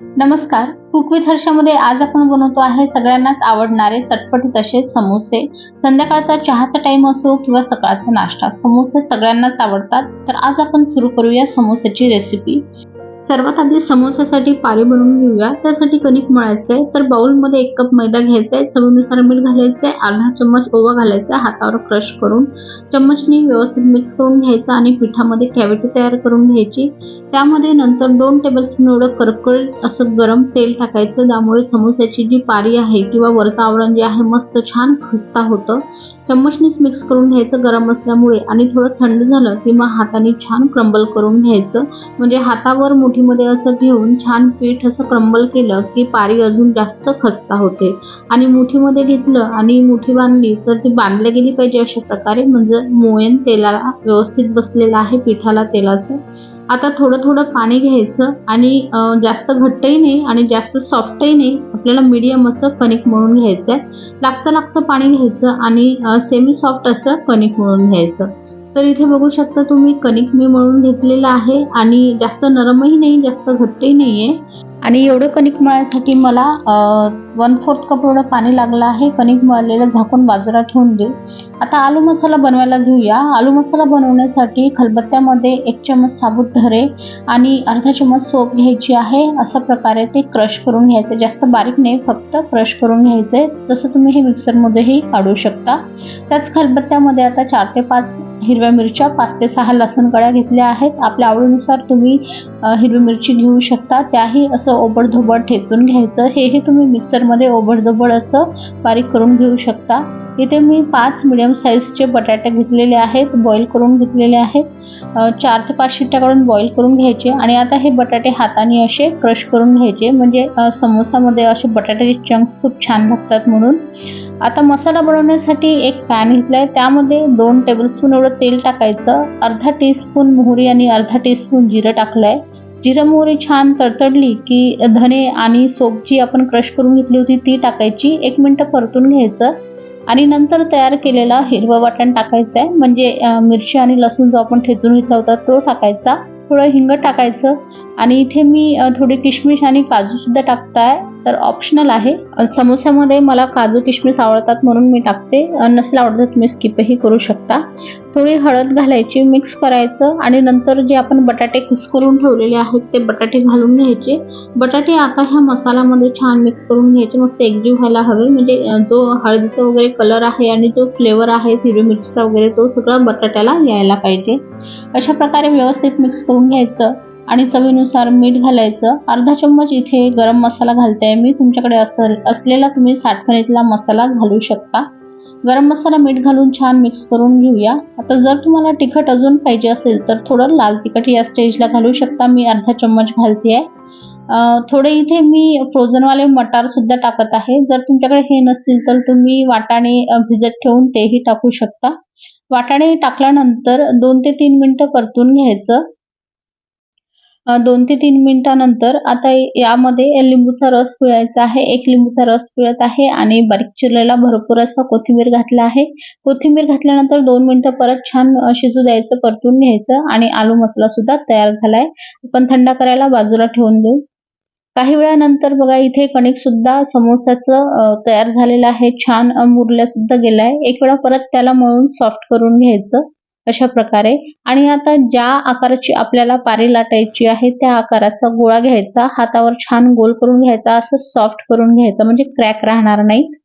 नमस्कार. Cook with हर्षामध्ये आज आपण बनवतो आहे सगळ्यांनाच आवडणारे चटपटीत असे समोसे. संध्याकाळचा चहाचा टाइम असो किंवा सकाळचा नाश्ता समोसे सगळ्यांनाच आवडतात. तर आज आपण सुरू करूया समोस्याची रेसिपी सर्वात आधी समोसासाठी पारी बनवून घेऊया. त्यासाठी कणिक मळायचं आहे तर बाउलमध्ये एक कप मैदा घ्यायचा आहे चवीनुसार मीठ घालायचं आहे अर्धा चम्मच ओवा घालायचा. हातावर क्रश करून चम्मचनी व्यवस्थित मिक्स करून घ्यायचा आणि पिठामध्ये कॅव्हिटी तयार करून घ्यायची. त्यामध्ये नंतर दोन टेबलस्पून एवढं करकळीत असं गरम तेल टाकायचं. त्यामुळे समोस्याची जी पारी आहे किंवा वरचं आवरण जे आहे मस्त छान खस्ता होतं. चम्मचनीच मिक्स करून घ्यायचं गरम असल्यामुळे आणि थोडं थंड झालं की मग हाताने छान क्रंबल करून घ्यायचं. म्हणजे हातावर मुठीमध्ये असं घेऊन छान पीठ असं क्रंबल केलं की पारी अजून जास्त खस्ता होते. आणि मुठीमध्ये घेतलं आणि मुठी बांधली तर ती बांधल्या गेली पाहिजे अशा प्रकारे. म्हणजे मोयन तेलाला व्यवस्थित बसलेलं आहे पिठाला तेलाचं. आता थोडं थोडं पाणी घ्यायचं आणि जास्त घट्टही नाही आणि जास्त सॉफ्टही नाही. आपल्याला मीडियम असं कणिक मळून घ्यायचं आहे लागतं लागतं पाणी घ्यायचं आणि सेमी सॉफ्ट असं कणिक मळून घ्यायचं. तर इथे बघू शकता तुम्ही कणिक मी मळून घेतलेलं आहे. आणि जास्त नरमही नाही जास्त घट्टही नाही आहे आणि एवढं कणिक मळायसाठी मला वन फोर्थ कप एवढं पाणी लागलं आहे. कणिक मळलेलं झाकून बाजूला ठेवून देऊ. आता आलू मसाला बनवायला घेऊया. आलू मसाला बनवण्यासाठी खलबत्त्यामध्ये एक चम्मच साबूत ढरे आणि अर्धा चम्मच सोप घ्यायची आहे. अशा प्रकारे ते क्रश करून घ्यायचे. जास्त बारीक नाही फक्त क्रश करून घ्यायचे. तसं तुम्ही हे मिक्सरमध्येही काढू शकता. त्याच खलबत्त्यामध्ये आता चार ते पाच हिरव्या मिरच्या पाच ते सहा लसूण कळ्या घेतल्या आहेत. आपल्या आवडीनुसार तुम्ही हिरवी मिरची घेऊ शकता. त्याही असं ओबडधोबड ठेचून घ्यायचं. हेही तुम्ही मिक्सरमध्ये ओबडधोबड असं बारीक करून घेऊ शकता. इथे मी पाच मिडियम साईजचे बटाटे घेतलेले आहेत बॉईल करून घेतलेले आहेत. चार ते पाच शिट्ट्याकडून बॉईल करून घ्यायचे आणि आता हे बटाटे हाताने असे क्रश करून घ्यायचे. म्हणजे समोसामध्ये असे बटाट्याचे चंक्स खूप छान लागतात म्हणून. आता मसाला बनवण्यासाठी एक पॅन घेतला आहे त्यामध्ये दोन टेबलस्पून एवढं तेल टाकायचं. अर्धा टीस्पून मोहरी आणि अर्धा टीस्पून जिरं टाकलं आहे जिरं मोहरी छान तडतडली की धने आणि सोप जी आपण क्रश करून घेतली होती ती टाकायची. एक मिनटं परतून घ्यायचं आणि नंतर तयार केलेला हिरवं वाटण टाकायचं आहे. म्हणजे मिरची आणि लसूण जो आपण ठेचून घेतला होता तो टाकायचा. थोडं हिंग टाकायचं. आणि इथे मी थोडी किशमिश आणि काजूसुद्धा टाकताय. तर ऑप्शनल आहे. समोस्यामध्ये मला काजू किशमिश आवडतात म्हणून मी टाकते. नसेल नसलं आवडतं तुम्ही स्किपही करू शकता. थोडी हळद घालायची मिक्स करायचं. आणि नंतर जे आपण बटाटे कुस्करून ठेवलेले आहेत ते बटाटे घालून घ्यायचे. बटाटे आता ह्या मसाल्यामध्ये छान मिक्स करून घ्यायचे. मस्त एकजीव व्हायला हवे. म्हणजे जो हळदीचा वगैरे कलर आहे आणि जो फ्लेवर आहे हिरवी मिरचीचा वगैरे तो सगळा बटाट्याला यायला पाहिजे. अशा प्रकारे व्यवस्थित मिक्स करून घ्यायचं आणि चवीनुसार मीठ घालायचं. अर्धा चम्मच इथे गरम मसाला घालते मी. तुमच्याकडे असेल असलेला तुम्ही साठवणीतला मसाला घालू शकता. गरम मसाला मीठ घालून छान मिक्स करून घेऊया. आता जर तुम्हाला तिखट अजून पाहिजे असेल तर थोडं लाल तिखट या स्टेजला घालू शकता. मी अर्धा चम्मच घालते आहे थोडे इथे मी फ्रोझनवाले मटार सुद्धा टाकत आहे. जर तुमच्याकडे हे नसतील तर तुम्ही वाटाणे भिजत ठेवून तेही टाकू शकता. वाटाणे टाकल्यानंतर दोन ते तीन मिनिटं परतून घ्यायचं. दोन ते तीन मिनिटानंतर आता यामध्ये लिंबूचा रस पिळायचा आहे. एक लिंबूचा रस पिळत आहे आणि बारीक चिरलेला भरपूर असा कोथिंबीर घातला आहे. कोथिंबीर घातल्यानंतर दोन मिनिटं परत छान शिजू द्यायचं परतून घ्यायचं आणि आलू मसाला सुद्धा तयार झालाय. आपण थंड करायला बाजूला ठेवून देऊ. काही वेळानंतर बघा इथे कणिक सुद्धा समोसाचं तयार झालेलं आहे. छान मुरल्या सुद्धा गेलाय. एक वेळा परत त्याला मळून सॉफ्ट करून घ्यायचं अशा प्रकारे. आणि आता ज्या आकाराची आपल्याला पारी लाटायची आहे त्या आकाराचा गोळा घ्यायचा. हातावर छान गोल करून घ्यायचा. असं सॉफ्ट करून घ्यायचं. म्हणजे क्रॅक राहणार नाहीत.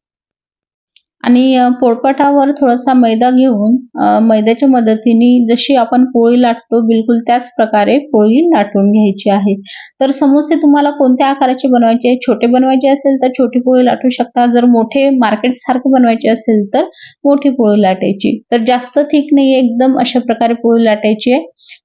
आणि अ, पोळपाटावर थोडासा मैदा घेऊन मैद्याच्या मदतीने जशी आपण पोळी लाटतो बिलकुल त्याच प्रकारे पोळी लाटून घ्यायची आहे. तर समोसे तुम्हाला कोणत्या आकाराचे बनवायचे? छोटे बनवायचे असेल तर छोटी पोळी लाटू शकता. जर मोठे मार्केट सारखे बनवायचे असेल तर मोठी पोळी लाटायची. तर जास्त थिक नाही एकदम अशा प्रकारे पोळी लाटायची आहे.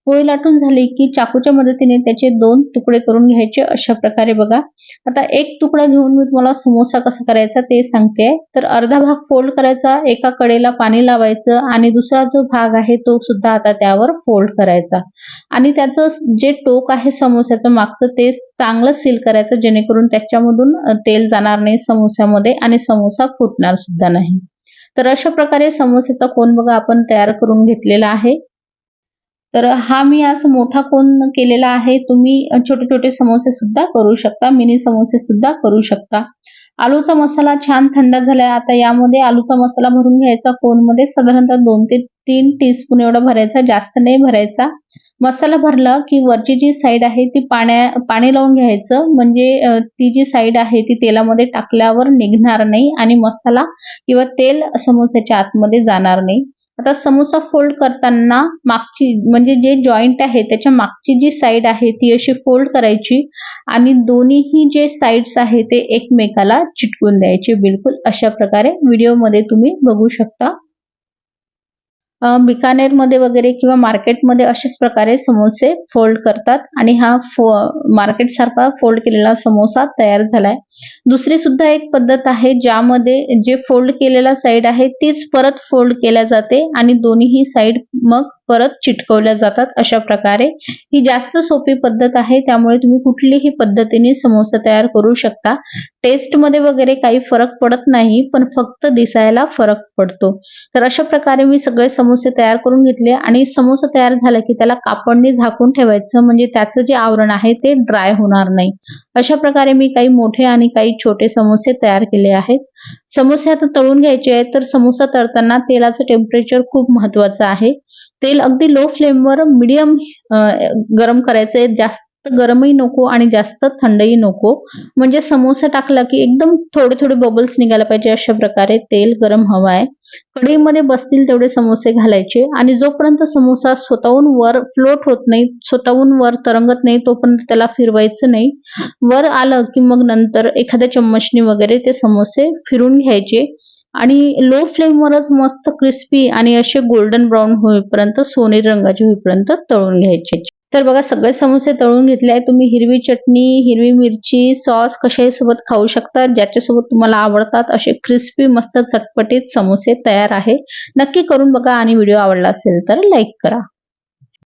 पोळी लाटून झाली की चाकूच्या मदतीने त्याचे दोन तुकडे करून घ्यायचे अशा प्रकारे बघा. आता एक तुकडा घेऊन मी तुम्हाला समोसा कसा करायचा ते सांगते. तर अर्धा भाग फोल्ड करायचा एका कडेला पाणी लावायचं आणि दुसरा जो भाग आहे तो सुद्धा आता त्यावर फोल्ड करायचा. आणि त्याचं जे टोक आहे समोस्याचं मागचं ते चांगलं सील करायचं जेणेकरून त्याच्यामधून तेल जाणार नाही समोस्यामध्ये आणि समोसा फुटणार सुद्धा नाही. तर अशा प्रकारे समोस्याचा कोण बघा आपण तयार करून घेतलेला आहे. तर हा मी आज मोठा कोण केलेला आहे. तुम्ही छोटे छोटे समोसे सुद्धा करू शकता मिनी समोसे सुद्धा करू शकता. आलूचा मसाला छान थंड झालाय. आता यामध्ये आलूचा मसाला भरून घ्यायचा. कोनमध्ये साधारणतः दोन ते तीन टीस्पून एवढा भरायचा. जास्त नाही भरायचा. मसाला भरला की वरची जी साईड आहे ती पाण्या पाणी लावून घ्यायचं. म्हणजे ती जी साईड आहे ती तेलामध्ये टाकल्यावर निघणार नाही आणि मसाला किंवा तेल समोस्याच्या आतमध्ये जाणार नाही. आता समोसा फोल्ड करताना मागची म्हणजे जे जॉईंट आहे त्याच्या मागची जी साईड आहे ती अशी फोल्ड करायची आणि दोन्हीही जे साईड्स आहे ते एकमेकाला चिटकून द्यायचे. बिलकुल अशा प्रकारे व्हिडिओमध्ये तुम्ही बघू शकता. बिकानेरमध्ये वगैरे किंवा मार्केटमध्ये अशाच प्रकारे समोसे फोल्ड करतात आणि हा फो मार्केट सारखा फोल्ड केलेला समोसा तयार झालाय. दुसरी सुद्धा एक पद्धत आहे ज्यामध्ये जे फोल्ड केलेला साईड आहे तीच परत फोल्ड केल्या जाते आणि दोन्हीही साईड मग परत चिटकवल्या जातात अशा प्रकारे. ही जास्त सोपी पद्धत आहे त्यामुळे तुम्ही कुठलीही पद्धतीने समोसा तयार करू शकता. टेस्टमध्ये वगैरे काही फरक पडत नाही पण फक्त दिसायला फरक पडतो. तर अशा प्रकारे मी सगळे समोसे तयार करून घेतले आणि समोसा तयार झाला की त्याला कापडने झाकून ठेवायचं म्हणजे त्याचं जे आवरण आहे ते ड्राय होणार नाही. अशा प्रकारे मी काही मोठे आणि काही छोटे समोसे तयार केले आहेत. समोसे आता तळून घ्यायचे आहेत. तर समोसा तळताना तेलाचं टेम्परेचर खूप महत्वाचं आहे. तेल अगदी लो फ्लेमवर मिडियम गरम करायचं आहे. जास्त गरमही नको आणि जास्त थंडही नको. म्हणजे समोसा टाकला की एकदम थोडे थोडे बबल्स निघायला पाहिजे अशा प्रकारे तेल गरम हवं आहे. कढईमध्ये बसतील तेवढे समोसे घालायचे आणि जोपर्यंत समोसा स्वतःहून वर फ्लोट होत नाही स्वतःहून वर तरंगत नाही तोपर्यंत त्याला फिरवायचं नाही. वर आलं की मग नंतर एखाद्या चम्मचने वगैरे ते समोसे फिरून घ्यायचे आणि लो फ्लेमवरच मस्त क्रिस्पी आणि असे गोल्डन ब्राऊन होईपर्यंत सोनेरी रंगाचे होईपर्यंत तळून घ्यायचे. तर बघा सगळे समोसे तळून घेतले आहे तुम्ही हिरवी चटणी हिरवी मिरची सॉस कशाही सोबत खाऊ शकता. ज्याच्यासोबत तुम्हाला आवडतात असे क्रिस्पी मस्त चटपटीत समोसे तयार आहे. नक्की करून बघा आणि व्हिडिओ आवडला असेल तर लाईक करा.